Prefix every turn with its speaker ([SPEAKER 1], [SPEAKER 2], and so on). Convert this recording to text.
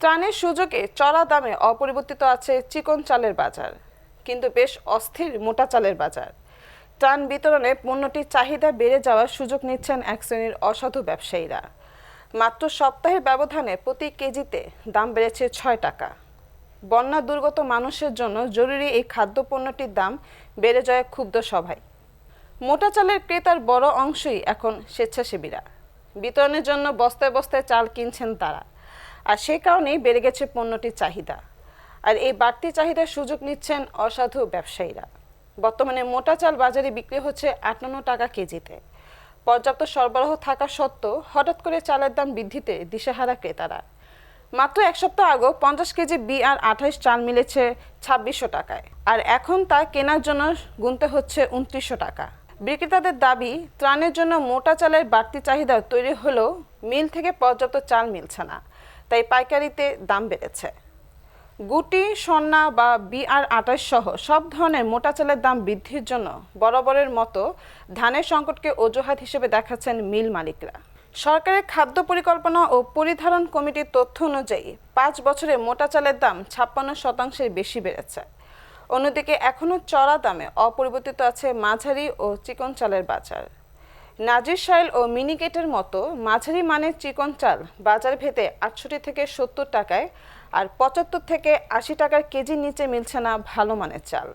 [SPEAKER 1] ত্রাণের সুযোগে চড়া দামে অপরিবর্তিত আছে চিকন চালের বাজার, কিন্তু বেশ অস্থির মোটা চালের বাজার। ত্রাণ বিতরণে পণ্যটির চাহিদা বেড়ে যাওয়ার সুযোগ নিচ্ছেন এক শ্রেণির অসাধু ব্যবসায়ীরা। মাত্র সপ্তাহের ব্যবধানে প্রতি কেজিতে দাম বেড়েছে ছয় টাকা। বন্যা দুর্গত মানুষের জন্য জরুরি এই খাদ্যপণ্যটির দাম বেড়ে যায় ক্ষুব্ধ সভায় মোটা চালের ক্রেতার বড় অংশই এখন স্বেচ্ছাসেবীরা। বিতরণের জন্য বস্তায় বস্তায় চাল কিনছেন তারা। আর সেই কারণেই বেড়ে গেছে পণ্যটির চাহিদা। আর এই বাড়তি চাহিদার সুযোগ নিচ্ছেন অসাধু ব্যবসায়ীরা। বর্তমানে মোটা চাল বাজারে বিক্রি হচ্ছে আটান্ন টাকা কেজিতে। পর্যাপ্ত সরবরাহ থাকা সত্ত্বেও হঠাৎ করে চালের দাম বৃদ্ধিতে দিশেহারা ক্রেতারা। মাত্র এক সপ্তাহ আগে পঞ্চাশ কেজি বি আর আঠাইশ চাল মিলেছে ছাব্বিশশো টাকায়। আর এখন তা কেনার জন্য গুনতে হচ্ছে উনত্রিশশো টাকা। বিক্রেতাদের দাবি, ত্রাণের জন্য মোটা চালের বাড়তি চাহিদা তৈরি হলেও মিল থেকে পর্যাপ্ত চাল মিলছে না। তাই পাইকারিতে দাম বেড়েছে। গুটি সন্না বা বিআর আটাশ সহ সব ধরনের মোটা চালের দাম বৃদ্ধির জন্য বরাবরের মতো ধানের সংকটকে অজুহাত হিসেবে দেখাচ্ছেন মিল মালিকরা। সরকারের খাদ্য পরিকল্পনা ও পরিধারণ কমিটির তথ্য অনুযায়ী পাঁচ বছরে মোটা চালের দাম ছাপ্পান্ন শতাংশের বেশি বেড়েছে। অন্যদিকে এখনও চড়া দামে অপরিবর্তিত আছে মাঝারি ও চিকন চালের বাজার। নাজির সাইল ও মিনিকেটের মতো মাঝারি মানের চিকন চাল বাজার ভেদে আটষট্টি থেকে সত্তর টাকায় আর পঁচাত্তর থেকে আশি টাকার কেজির নিচে মিলছে না ভালো মানের চাল।